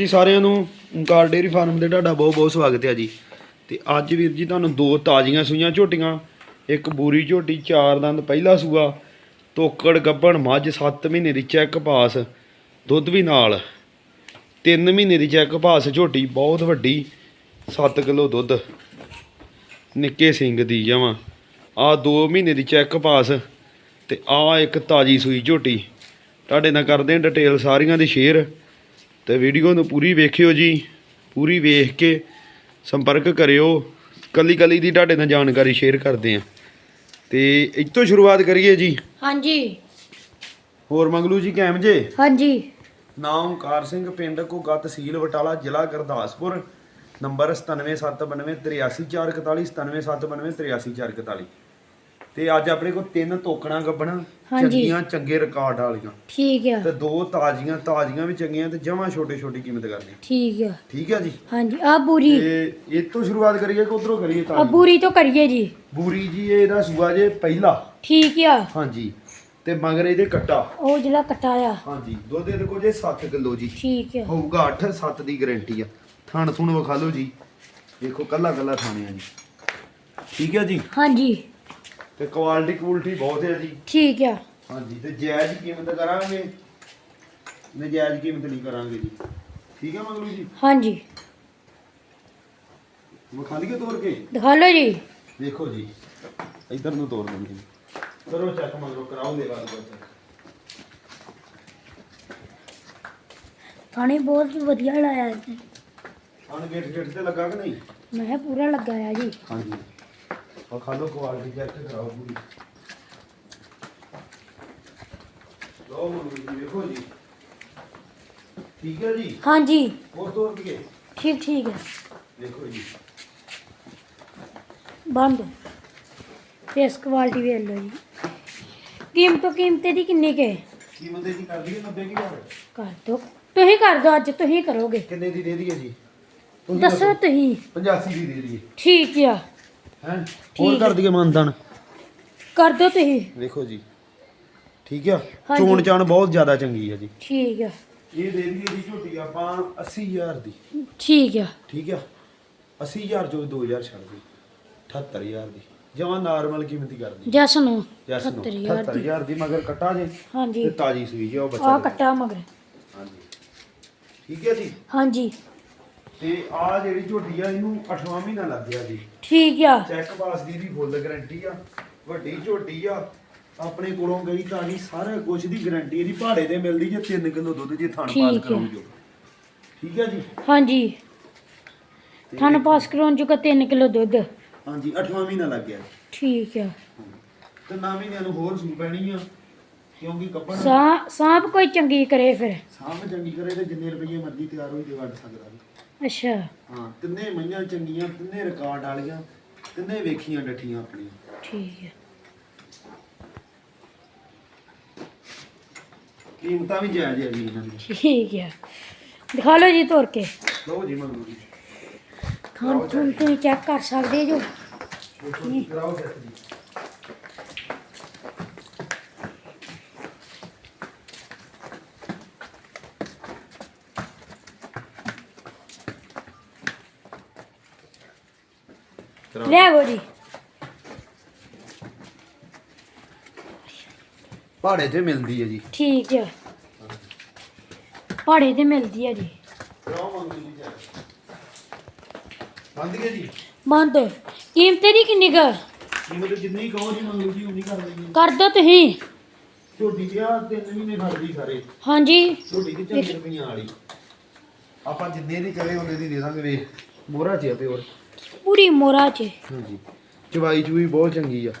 ਜੀ ਸਾਰਿਆਂ ਨੂੰ ਓਂਕਾਰ ਡੇਅਰੀ ਫਾਰਮ ਦੇ ਤੁਹਾਡਾ ਬਹੁਤ ਬਹੁਤ ਸਵਾਗਤ ਹੈ ਜੀ। ਤੇ ਅੱਜ ਵੀਰ ਜੀ ਤੁਹਾਨੂੰ ਦੋ ਤਾਜ਼ੀਆਂ ਸੂਈਆਂ ਝੋਟੀਆਂ, ਇੱਕ ਬੂਰੀ ਝੋਟੀ, ਚਾਰ ਦੰਦ, ਪਹਿਲਾ ਸੂਆ, ਤੋਕੜ, ਗੱਬਣ, ਮੱਝ 7 ਮਹੀਨੇ ਦੀ ਚੈੱਕ ਪਾਸ, ਦੁੱਧ ਵੀ ਨਾਲ। 3 ਮਹੀਨੇ ਦੀ ਚੈੱਕ ਪਾਸ ਝੋਟੀ, ਬਹੁਤ ਵੱਡੀ 7 ਕਿਲੋ ਦੁੱਧ। ਨਿੱਕੇ ਸਿੰਘ ਦੀ ਜਮਾਂ। ਆ 2 ਮਹੀਨੇ ਦੀ ਚੈੱਕ ਪਾਸ ਤੇ ਆ ਇੱਕ ਤਾਜੀ ਸੂਈ ਝੋਟੀ। ਤੁਹਾਡੇ ਨਾਲ ਕਰਦੇ ਹਾਂ ਡਿਟੇਲ ਸਾਰੀਆਂ ਦੀ ਸ਼ੇਅਰ। ਤੇ ਵੀਡੀਓ ਨੂੰ ਪੂਰੀ ਵੇਖਿਓ ਜੀ। ਪੂਰੀ ਵੇਖ ਕੇ ਸੰਪਰਕ ਕਰਿਓ। ਕੱਲੀ ਕੱਲੀ ਦੀ ਤੁਹਾਡੇ ਨਾਲ ਜਾਣਕਾਰੀ ਸ਼ੇਅਰ ਕਰਦੇ ਆ। ਤੇ ਇੱਥੋਂ ਸ਼ੁਰੂਆਤ ਕਰੀਏ ਜੀ। ਹਾਂਜੀ। ਹੋਰ ਮੰਗਲੂ ਜੀ ਕੈਮ ਜੇ? ਹਾਂਜੀ। ਨਾਮ ਓਂਕਾਰ ਸਿੰਘ ਪਿੰਡ ਘੁੱਗਾ ਤਹਿਸੀਲ ਬਟਾਲਾ ਜ਼ਿਲ੍ਹਾ ਗੁਰਦਾਸਪੁਰ। ਨੰਬਰ 9779383441 9779383441 ਤੇ ਅੱਜ ਆਪਣੇ ਕੋਲ ਤਿੰਨ ਤੋਕਣਾ ਗੱਬਣਾ ਹਾਂਜੀ। ਚੰਗੀਆਂ ਚੰਗੇ ਰਿਕਾਰਡ ਵਾਲੀਆਂ। ਠੀਕ ਆ। ਤੇ ਦੋ ਤਾਜ਼ੀਆਂ ਤਾਜ਼ੀਆਂ ਵੀ ਚੰਗੀਆਂ ਤੇ ਜਮਾਂ ਛੋਟੇ ਛੋਟੀ ਕੀਮਤ ਕਰਨੀ ਠੀਕ ਆ। ਠੀਕ ਹੈ ਜੀ? ਹਾਂਜੀ ਆ ਬੂਰੀ। ਤੇ ਇਹ ਤੋਂ ਸ਼ੁਰੂਆਤ ਕਰੀਏ ਕਿ ਉਧਰੋਂ ਕਰੀਏ ਆ ਬੂਰੀ ਤੋਂ ਕਰੀਏ ਜੀ। ਬੂਰੀ ਜੀ ਇਹਦਾ ਸੂਆ ਜੇ ਪਹਿਲਾ। ਠੀਕ ਆ। ਹਾਂਜੀ। ਤੇ ਮਗਰ ਇਹਦੇ ਕੱਟਾ। ਉਹ ਜਿਹੜਾ ਕੱਟਾ ਆ। ਹਾਂਜੀ। ਦੁੱਧ ਇਹਦੇ ਕੋਲ ਜੇ 7 ਕਿਲੋ ਜੀ। ਠੀਕ ਆ। ਹੋਊਗਾ 8 7 ਦੀ ਗਾਰੰਟੀ ਆ। ਥਣ ਥੁਣ ਵਿਖਾ ਲਓ ਜੀ। ਦੇਖੋ ਕੱਲਾ ਕੱਲਾ ਥਾਣੇ ਆ ਜੀ। ਠੀਕ ਹੈ ਜੀ? ਹਾਂਜੀ। ਤੇ ਕੁਆਲਿਟੀ ਕੁਆਲਿਟੀ ਬਹੁਤ ਹੈ ਜੀ। ਠੀਕ ਆ। ਹਾਂਜੀ ਤੇ ਜਾਇਜ਼ ਕੀਮਤ ਕਰਾਂਗੇ। ਨਜਾਇਜ਼ ਕੀਮਤ ਨਹੀਂ ਕਰਾਂਗੇ ਜੀ। ਠੀਕ ਹੈ ਮੰਗਲੂ ਜੀ? ਹਾਂਜੀ। ਵਿਖਾ ਲਈਏ ਤੋੜ ਕੇ? ਦਿਖਾ ਲਓ ਜੀ। ਦੇਖੋ ਜੀ। ਇਧਰ ਨੂੰ ਤੋੜ ਦਿੰਦੇ ਜੀ। ਕਰੋ ਚੈੱਕ ਮਗਰੋਂ ਕਰਾਓ ਦੇ ਬਾਅਦ ਪਾਣੀ ਬਹੁਤ ਵਧੀਆ ਲਾਇਆ ਜੀ ਹਣ ਗੇਟ ਗੇਟ ਤੇ ਲੱਗਾ ਕਿ ਨਹੀਂ? ਮੈਂ ਕਿਹਾ ਪੂਰਾ ਲੱਗਾ ਆ ਜੀ। ਹਾਂਜੀ। ਉਹ ਖਾ ਲਓ ਕੁਆਲਿਟੀ ਚੈੱਕ ਕਰਾਓ ਪੂਰੀ। ਲੋ ਮੰਗੂ ਜੀ ਦੇਖੋ ਜੀ। ਠੀਕ ਹੈ ਜੀ? ਹਾਂਜੀ। ਹੋਰ ਤੋੜ ਕੇ ਠੀਕ ਠੀਕ ਹੈ। ਦੇਖੋ ਜੀ। ਬੰਦ। ਫੇਸ ਕੁਆਲਿਟੀ ਵੇਖ ਲਓ ਜੀ। ਕੀਮਤ ਕੀਮਤ ਦੀ ਕਿੰਨੀ ਕੇ ਕੀਮਤ ਇਹਦੀ ਕਰ ਦਈਏ 90 ਕੀ ਕਰ? ਕਰ ਦੋ ਤੁਸੀਂ ਕਰ ਦੋ ਅੱਜ ਤੁਸੀਂ ਕਰੋਗੇ। ਕਿੰਨੇ ਦੀ ਦੇ ਦਈਏ ਜੀ? ਤੁਸੀਂ ਦੱਸੋ ਤੁਸੀਂ। 85 ਦੀ ਦੇ ਦਈਏ। ਠੀਕ ਆ। ਹੈ? ਹੋਰ ਕਰ ਦਈਏ ਮਾਨਦਾਨ ਕਰ ਦੋ ਤੁਸੀਂ? ਦੇਖੋ ਜੀ। ਠੀਕ ਆ? ਹਾਂਜੀ। ਚੋਣ ਚਾਣ ਬਹੁਤ ਜ਼ਿਆਦਾ ਚੰਗੀ ਆ ਜੀ। ਠੀਕ ਆ। ਇਹ ਦੇ ਦਈਏ ਦੀ ਝੋਟੀ ਆਪਾਂ 80000 ਦੀ। ਠੀਕ ਆ। ਠੀਕ ਆ? 80000 ਚੋਂ 2000 ਛੱਡ ਦੇ। 78000 ਦੀ। ਜਮਾਂ ਨਾਰਮਲ ਕੀਮਤ ਹੀ ਕਰਦੀ ਜਸ ਨੂੰ। ਜੈਸ ਨੂੰ। 78000 ਦੀ। 78000 ਦੀ ਮਗਰ ਕੱਟਾ ਜੇ। ਹਾਂਜੀ। ਤੇ ਤਾਜੀ ਸੂਈ ਜੇ ਉਹ ਬੱਚਾ ਆ ਦੇ। ਕੱਟਾ ਮਗਰ। ਹਾਂਜੀ। ਠੀਕ ਹੈ ਜੀ? ਹਾਂਜੀ। ਤੇ ਆ ਜਿਹੜੀ ਝੋਟੀ ਆ ਇਹਨੂੰ 8ਵਾਂ ਮਹੀਨਾ ਲੱਗ ਗਿਆ ਜੀ। ਠੀਕ ਆ। ਚੈੱਕ ਪਾਸ ਦੀ ਵੀ ਫੁੱਲ ਗਾਰੰਟੀ ਆ। ਵੱਡੀ ਝੋਟੀ ਆ। ਆਪਣੇ ਕੋਲੋਂ ਗਈ ਤਾਂ ਨਹੀਂ ਸਾਰਾ ਕੁਝ ਦੀ ਗਾਰੰਟੀ ਇਹਦੀ ਭਾੜੇ ਤੇ ਮਿਲਦੀ ਜੇ 3 ਕਿਲੋ ਦੁੱਧ ਜੇ ਥਣ ਠੀਕ ਪਾਸ ਹੈ। ਕਰਾਉਂਗੇ ਠੀਕ ਹੈ ਜੀ? ਹਾਂਜੀ। ਤੇ ਥਣ ਪਾਸ ਕਰਾਉਣ ਚੁੱਕਾ 3 ਕਿਲੋ ਦੁੱਧ। ਹਾਂਜੀ 8ਵਾਂ ਮਹੀਨਾ ਲੱਗ ਗਿਆ ਜੀ। ਠੀਕ ਆ। ਤੇ ਨਾ ਮਹੀਨਿਆਂ ਨੂੰ ਹੋਰ ਸੂ ਪੈਣੀ ਆ ਕਿਉਂਕਿ ਕੱਪਣ ਸਾਂ ਸਾਂਪ ਕੋਈ ਚੰਗੀ ਕਰੇ ਫਿਰ। ਸਾਂਭ ਚੰਗੀ ਕਰੇ ਤੇ ਜਿੰਨੇ ਰੁਪਏ ਮਰਜ਼ੀ ਤਿਆਰ ਹੋਈ ਤੇ ਵੱਢ ਸਕਦਾ ਜੀ। ਅੱਛਾ। ਹਾਂ ਤਿੰਨੇ ਮਈਆਂ ਚੰਗੀਆਂ ਤਿੰਨੇ ਰਿਕਾਰਡ ਵਾਲੀਆਂ ਤਿੰਨੇ ਵੇਖੀਆਂ ਡੱਠੀਆਂ ਆਪਣੀਆਂ। ਠੀਕ ਆ ਕੀਮਤਾਂ ਵੀ ਜਾਇਜ਼ ਆ ਜੀ ਇਹਨਾਂ ਦੀਆਂ। ਠੀਕ ਆ ਦਿਖਾ ਲਓ ਜੀ ਤੋਰ ਕੇ। ਲਓ ਜੀ ਮੰਗੂ ਜੀ। ਥਣ ਤੁਸੀਂ ਚੈੱਕ ਕਰ ਸਕਦੇ ਜੋ। ਕਰਾਓ ਚੈੱਕ ਜੀ। ਕਰਾਓ। ਲੈ ਆਵੋ ਜੀ ਪਹਾੜੇ ਤੇ ਮਿਲਦੀ ਹੈ ਜੀ। ਠੀਕ ਆ ਪਹਾੜੇ ਤੇ ਮਿਲਦੀ ਆ ਜੀ। ਬੰਦ ਗਿਆ ਜੀ। ਬੰਦ। ਕੀਮਤ ਦੀ ਕਿੰਨੀ ਕੁ? ਕੀਮਤ ਜਿੰਨੀ ਕਹੋ ਜੀ ਮੰਗੂ ਜੀ ਉਨੀ ਕਰ ਦੇਣੀ ਕਰ ਦੋ ਤੁਸੀਂ। ਝੋਟੀ ਤੇ ਆ ਤਿੰਨ ਮਹੀਨੇ ਖੜਦੀ ਸਾਰੇ। ਹਾਂਜੀ। ਝੋਟੀ ਤੇ ਚੰਗੀ ਰੁਪਈਆਂ ਵਾਲੀ। ਆਪਾਂ ਜਿੰਨੇ ਦੀ ਕਰੇ ਉਹਨੇ ਦੀ ਦੇ ਦਾਂਗੇ ਵੇਖ ਮੋਹਰਾ ਚ ਆ ਪਿਓਰ। ਪੂਰੀ ਮੋਰਾ ਚ। ਹਾਂਜੀ। ਚਵਾਈ ਚੂਈ ਬਹੁਤ ਚੰਗੀ ਆ।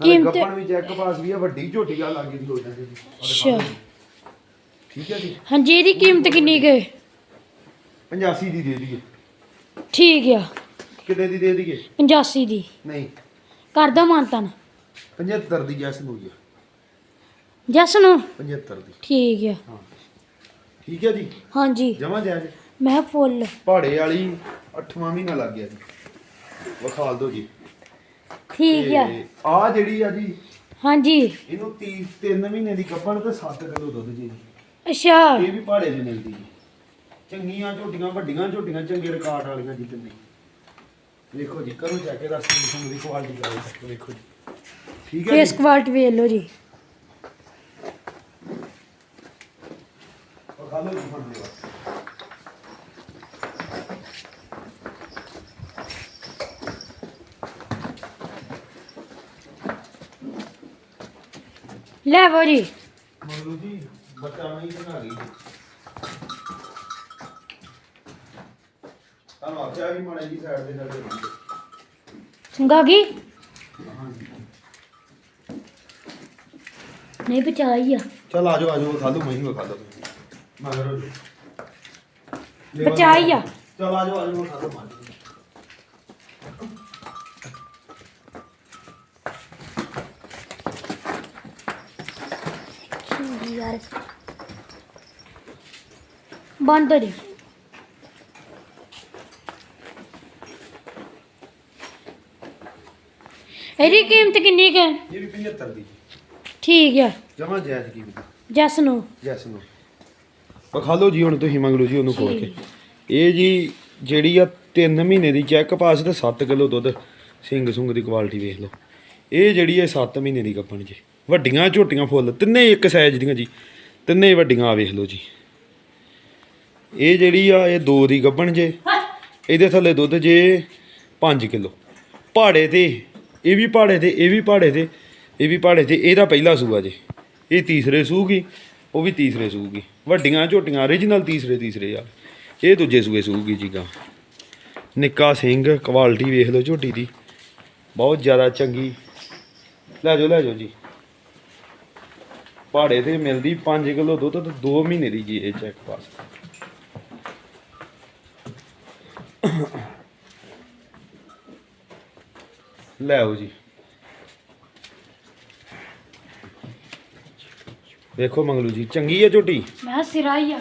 ਨਾਲੇ ਕੀਮਤ- ਗੱਪਣ ਵੀ ਚੈੱਕ ਪਾਸ ਵੀ ਆ ਵੱਡੀ ਝੋਟੀ ਆ ਲੱਗੀ ਦੀ ਹੋ ਜਾਂਦੀ ਜੀ ਅੱਛਾ। ਠੀਕ ਹੈ ਜੀ? ਹਾਂਜੀ ਇਹਦੀ ਕੀਮਤ ਕਿੰਨੀ ਕੁ? 85 ਦੀ ਦੇ ਦਈਏ। ਠੀਕ ਆ। ਕਿੰਨੇ ਦੀ ਦੇ ਦਈਏ? 85 ਦੀ। ਨਹੀਂ। ਕਰ ਦੋ ਮਾਨਤਨ 75 ਦੀ ਜੈਸ ਨੂੰ ਜੀ ਜਸ ਨੂੰ 75 ਦੀ। ਠੀਕ ਆ। ਹਾਂ। ਠੀਕ ਹੈ ਜੀ? ਹਾਂਜੀ। ਜਮਾ ਜਾਇਜ਼? ਮੈਂ ਫੁੱਲ। ਪਹਾੜੇ ਵਾਲੀ 8ਵਾਂ ਮਹੀਨਾ ਲੱਗ ਗਿਆ ਜੀ। ਵਿਖਾਲ ਦਿਓ ਜੀ। ਠੀਕ ਆ। ਆ ਜਿਹੜੀ ਆ ਜੀ ਹਾਂਜੀ। ਇਹਨੂੰ 30 3 ਮਹੀਨੇ ਦੀ ਕੱਪਣ ਤੇ 7 ਕਿਲੋ ਦੁੱਧ ਜੀ। ਅੱਛਾ। ਇਹ ਵੀ ਪਹਾੜੇ ਦੀ ਮਿਲਦੀ ਜੀ। ਚੰਗੀਆਂ ਝੋਟੀਆਂ ਵੱਡੀਆਂ ਝੋਟੀਆਂ ਚੰਗੇ ਰਿਕਾਰਡ ਵਾਲੀਆਂ ਜੀ ਤਿੰਨੇ। ਵੇਖੋ ਜੀ ਕਰੋ ਚੈੱਕ ਇਹਦਾ ਸਿੰਗ ਦੀ ਕੁਆਲਿਟੀ ਕਰੋ ਵੇਖੋ ਜੀ। ਠੀਕ ਹੈ ਫੇਸ ਜੀ ਕੁਆਲਿਟੀ ਵੇਖ ਲਓ ਜੀ। ਉਹ ਖਾ ਲਓ ਜੀ ਫੜ ਲਿਓ ਲੈ ਵੋ ਜੀ ਮੰਗਲੂ ਜੀ ਬੱਚਾ ਨਹੀਂ ਬਣਾ ਗਈ ਤੁਹਾਨੂੰ ਆਖਿਆ ਵੀ ਮਾੜੇ ਜੀ ਸਾਈਡ ਦੇ ਨਾਲ ਸੰਗਾ ਗਈ ਨਹੀਂ ਬਚਾਈ ਆ। ਚਲ ਆਜੋ ਆਜੋ ਖਾ ਲਓ ਮੈਂ ਹੀ ਖਾ ਲਓ ਮਗਰ ਜਾਓ। ਬਚਾਈ ਆ। ਚਲ ਆਜੋ ਆਜੋ ਖਾ ਲਓ ਬੰਦ ਹੋ ਜੀ। ਇਹਦੀ ਕੀਮਤ ਕਿੰਨੀ ਕੁ ਹੈ? ਇਹ ਵੀ 75 ਦੀ। ਠੀਕ ਆ। ਜਮਾ ਜਾਇਜ਼ ਕੀ ਜਸ ਨੂੰ। ਜੈਸ ਨੂੰ। ਖਾ ਲਓ ਜੀ ਹੁਣ ਤੁਸੀਂ ਮੰਗ ਲਓ ਜੀ ਉਹਨੂੰ ਖੋਲ ਕੇ। ਇਹ ਜੀ ਜਿਹੜੀ ਆ 3 ਮਹੀਨੇ ਦੀ ਚੈੱਕ ਪਾਸ ਤੇ 7 ਕਿਲੋ ਦੁੱਧ ਸਿੰਗ ਸੁੰਗ ਦੀ ਕੁਆਲਿਟੀ ਵੇਖ ਲਓ। ਇਹ ਜਿਹੜੀ ਹੈ 7 ਮਹੀਨੇ ਦੀ ਗੱਪਣ ਜੀ। ਵੱਡੀਆਂ ਝੋਟੀਆਂ ਫੁੱਲ ਤਿੰਨੇ ਇੱਕ ਸਾਈਜ਼ ਦੀਆਂ ਜੀ। ਤਿੰਨੇ ਵੱਡੀਆਂ ਆ ਵੇਖ ਲਓ ਜੀ। ਇਹ ਜਿਹੜੀ ਆ ਇਹ 2 ਦੀ ਗੱਭਣ ਜੇ। ਇਹਦੇ ਥੱਲੇ ਦੁੱਧ ਜੇ 5 ਕਿਲੋ। ਪਹਾੜੇ ਤੇ ਇਹ ਵੀ ਪਹਾੜੇ ਤੇ ਇਹ ਵੀ ਪਹਾੜੇ ਤੇ ਇਹ ਵੀ ਪਹਾੜੇ ਤੇ ਇਹਦਾ ਪਹਿਲਾ ਸੂਆ ਜੇ। ਇਹ ਤੀਸਰੇ ਸੂਗੀ ਉਹ ਵੀ ਤੀਸਰੇ ਸੂਗੀ। ਵੱਡੀਆਂ ਝੋਟੀਆਂ origignal ਤੀਸਰੇ ਤੀਸਰੇ ਆ। ਇਹ ਦੂਜੇ ਸੂਏ ਸੂਗੀ ਜੀ ਗਾ। ਨਿੱਕਾ ਸਿੰਘ ਕੁਆਲਿਟੀ ਵੇਖ ਲਓ ਝੋਟੀ ਦੀ। ਬਹੁਤ ਜ਼ਿਆਦਾ ਚੰਗੀ। ਲੈ ਜਾਓ ਲੈ ਜਾਓ ਜੀ। ਪਹਾੜੇ ਤੇ ਮਿਲਦੀ 5 ਕਿਲੋ ਦੁੱਧ ਤੇ 2 ਮਹੀਨੇ ਦੀ ਜੀ ਇਹ ਚੈੱਕ ਪਾਸ ਲੈ ਆਓ ਜੀ। ਵੇਖੋ ਮੰਗਲੂ ਜੀ ਚੰਗੀ ਹੈ ਝੋਟੀ? ਮੈਂ ਕਿਹਾ ਸਿਰਾ ਹੀ ਆ।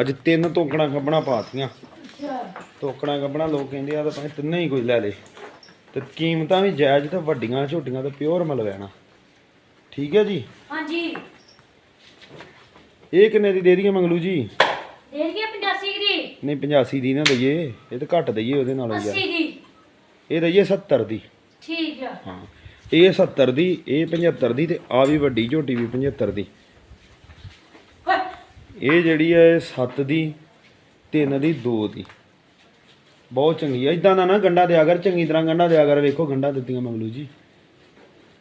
ਅੱਜ ਤਿੰਨ ਤੋਕੜਾਂ ਕੱਪਣਾ ਪਾਤੀਆਂ। ਅੱਛਾ। ਤੋਕੜਾਂ ਕੱਪਣਾ ਲੋਕ ਕਹਿੰਦੇ ਆ ਤਾਂ ਭਾਵੇਂ ਤਿੰਨੇ ਹੀ ਕੋਈ ਲੈ ਲੇ। ਤੇ ਕੀਮਤਾਂ ਵੀ ਜਾਇਜ਼ ਤੇ ਵੱਡੀਆਂ ਝੋਟੀਆਂ ਤੇ ਪਿਓਰ ਮਲਵੈਣਾ ਠੀਕ ਹੈ ਜੀ? ਹਾਂਜੀ। ਇਹ ਕਿੰਨੇ ਦੀ ਦੇ ਦਈਏ ਮੰਗਲੂ ਜੀ? ਦੇ ਗਿਆ 85 ਦੀ। ਨਹੀਂ 85 ਦੀ ਨਾ ਦਈਏ। ਇਹ ਤਾਂ ਘੱਟ ਦਈਏ ਉਹਦੇ ਨਾਲੋਂ 80 ਯਾਰ। ਦੀ। ਇਹ ਦਈਏ 70 ਦੀ। ਠੀਕ ਆ। ਹਾਂ। ਇਹ 70 ਦੀ ਇਹ 75 ਦੀ ਤੇ ਆ ਵੀ ਵੱਡੀ ਝੋਟੀ ਵੀ 75 ਦੀ। ਇਹ ਜਿਹੜੀ ਹੈ 7 ਦੀ 3 ਦੀ 2 ਦੀ। ਬਹੁਤ ਚੰਗੀ ਹੈ ਇਦਾਂ ਦਾ ਨਾ ਗੰਡਾ ਦਿਆ ਕਰ ਚੰਗੀ ਤਰ੍ਹਾਂ ਗੰਡਾ ਦਿਆ ਕਰ। ਵੇਖੋ ਗੰਡਾ ਦਿੱਤੀਆਂ ਮੰਗਲੂ ਜੀ।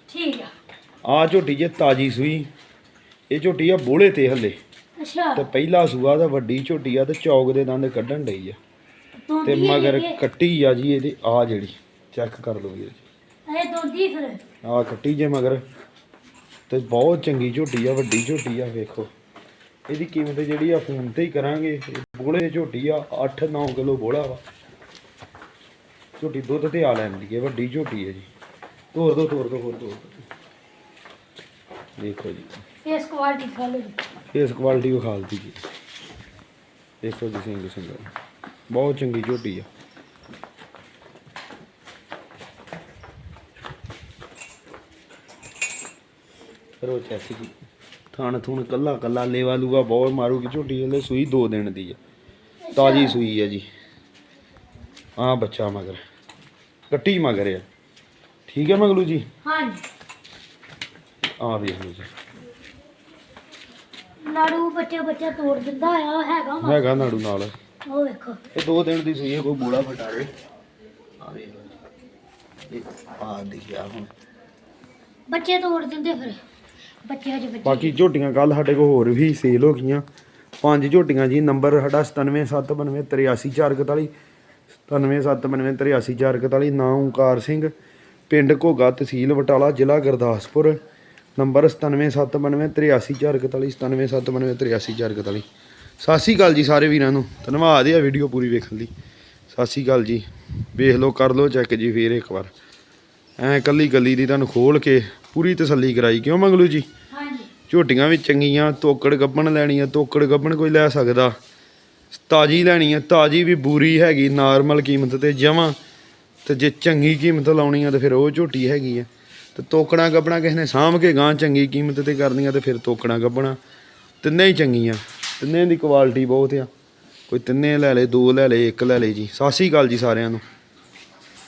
ਠੀਕ ਆ। ਆ ਝੋਟੀ ਜੇ ਤਾਜੀ ਸੂਈ ਇਹ ਝੋਟੀ ਆ ਬੋਲੇ ਤੇ ਹੱਲੇ। ਅੱਛਾ। ਤੇ ਪਹਿਲਾ ਸੂਆ ਤਾਂ ਵੱਡੀ ਝੋਟੀ ਆ ਤੇ ਚੌਕ ਦੇ ਦੰਦ ਕੱਢਣ ਡਈ ਆ। ਤੇ ਮਗਰ ਕੱਟੀ ਆ ਜੀ ਇਹਦੀ ਆ ਜਿਹੜੀ ਚੈੱਕ ਕਰ ਲਓ ਵੀਰ ਜੀ। ਇਹ ਦੋਂਦੀ ਫਿਰ। ਆ ਕੱਟੀ ਜੇ ਮਗਰ ਤੇ ਬਹੁਤ ਚੰਗੀ ਝੋਟੀ ਆ ਵੱਡੀ ਝੋਟੀ ਆ ਵੇਖੋ। ਇਹਦੀ ਕੀਮਤ ਜਿਹੜੀ ਆ ਫੋਨ ਤੇ ਹੀ ਕਰਾਂਗੇ। ਬੋਲੇ ਝੋਟੀ ਆ 8-9 ਕਿਲੋ ਬੋਲਾ ਵਾ। ਝੋਟੀ ਦੁੱਧ ਤੇ ਆ ਲੈਂਦੀ ਹੈ ਵੱਡੀ ਝੋਟੀ ਹੈ ਜੀ। ਤੋਰ ਦੋ ਤੋਰ ਦੋ ਹੋਰ ਤੋਰ ਦੋ। ਦੇਖੋ ਜੀ। ਇਸ ਕੁਆਲਿਟੀ ਖਾ ਲਓ। ਜੀ ਇਸ ਕੁਆਲਿਟੀ ਵਿਖਾਲਤੀ ਜੀ। ਦੇਖੋ ਜੀ ਸਿੰਘ ਸਿੰਘ ਬਹੁਤ ਚੰਗੀ ਝੋਟੀ ਆ। ਕਰੋ ਚੈੱਕ ਜੀ ਥਣ ਥੁਣ ਕੱਲਾ ਕੱਲਾ ਲੇਵਾ ਲੂਗਾ ਬਹੁਤ ਮਾਰੂਗੀ ਝੋਟੀ ਹਲੇ ਸੂਈ 2 ਦਿਨ ਦੀ ਆ। ਤਾਜੀ ਸੂਈ ਆ ਜੀ। ਆ ਬੱਚਾ ਮਗਰ ਕੱਟੀ ਮਗਰ ਆ। ਠੀਕ ਹੈ ਮਗਲੂ ਜੀ? ਹਾਂਜੀ। ਆ ਵੇਖ ਲਓ ਜੀ। ਲਾੜੂ ਬੱਚਾ ਬੱਚਾ ਤੋੜ ਦਿੰਦਾ ਆ ਹੈਗਾ ਵਾ। ਹੈਗਾ ਨਾੜੂ ਨਾਲ। ਉਹ ਵੇਖੋ। ਇਹ ਦੋ ਦਿਨ ਦੀ ਸੂਈ ਹੈ ਕੋਈ ਬੋਲਾ ਫਟਾਵੇ ਆ ਵੇਖ। ਲਓ। ਇਹ ਆ ਦਿਖਿਆ ਹੁਣ। ਬੱਚੇ ਤੋੜ ਦਿੰਦੇ ਫਿਰ। ਬੱਚੇ ਅਜੇ ਬੱਚੇ ਬਾਕੀ ਝੋਟੀਆਂ ਕੱਲ ਸਾਡੇ ਕੋਲ ਹੋਰ ਵੀ ਸੇਲ ਹੋ ਗਈਆਂ। ਪੰਜ ਝੋਟੀਆਂ ਜੀ ਨੰਬਰ ਸਾਡਾ 9779383441 9779383441 ਨਾਂ ਓਂਕਾਰ ਸਿੰਘ। ਪਿੰਡ ਘੋਗਾ ਤਹਿਸੀਲ ਬਟਾਲਾ ਜ਼ਿਲ੍ਹਾ ਗੁਰਦਾਸਪੁਰ। ਨੰਬਰ 9779383441 9779383441 ਸਤਿ ਸ਼੍ਰੀ ਅਕਾਲ ਜੀ ਸਾਰੇ ਵੀਰਾਂ ਨੂੰ। ਧੰਨਵਾਦ ਆ ਵੀਡੀਓ ਪੂਰੀ ਵੇਖਣ ਲਈ। ਸਤਿ ਸ਼੍ਰੀ ਅਕਾਲ ਜੀ। ਵੇਖ ਲਓ ਕਰ ਲਓ ਚੈੱਕ ਜੀ ਫੇਰ ਇੱਕ ਵਾਰ। ਐ ਕੱਲੀ ਕੱਲੀ ਦੀ ਤੁਹਾਨੂੰ ਖੋਲ ਕੇ ਪੂਰੀ ਤਸੱਲੀ ਕਰਾਈ। ਕਿਉਂ ਮੰਗਲੂ ਜੀ? ਹਾਂਜੀ। ਝੋਟੀਆਂ ਵੀ ਚੰਗੀਆਂ ਤੋਕੜ ਗੱਬਣ ਲੈਣੀ ਆ ਤੋਕੜ ਗੱਬਣ ਕੋਈ ਲੈ ਸਕਦਾ। ਤਾਜੀ ਲੈਣੀ ਆ ਤਾਜੀ ਵੀ ਬੂਰੀ ਹੈਗੀ ਨਾਰਮਲ ਕੀਮਤ ਤੇ ਜਮਾਂ। ਤੇ ਜੇ ਚੰਗੀ ਕੀਮਤ ਲਾਉਣੀ ਆ ਤੇ ਫਿਰ ਉਹ ਝੋਟੀ ਹੈਗੀ ਆ। ਤੇ ਤੋਕੜਾਂ ਗੱਬਣਾ ਕਿਸੇ ਨੇ ਸਾਂਭ ਕੇ ਗਾਂ ਚੰਗੀ ਕੀਮਤ ਤੇ ਕਰਨੀਆਂ ਤੇ ਫਿਰ ਤੋਕੜਾਂ ਗੱਬਣਾ ਤਿੰਨੇ ਹੀ ਚੰਗੀਆਂ। ਤਿੰਨੇ ਦੀ ਕੁਆਲਿਟੀ ਬਹੁਤ ਆ। ਕੋਈ ਤਿੰਨੇ ਲੈ ਲੇ ਦੋ ਲੈ ਲੇ ਇੱਕ ਲੈ ਲੇ ਜੀ। ਸਤਿ ਸ਼੍ਰੀ ਅਕਾਲ ਜੀ ਸਾਰਿਆਂ ਨੂੰ।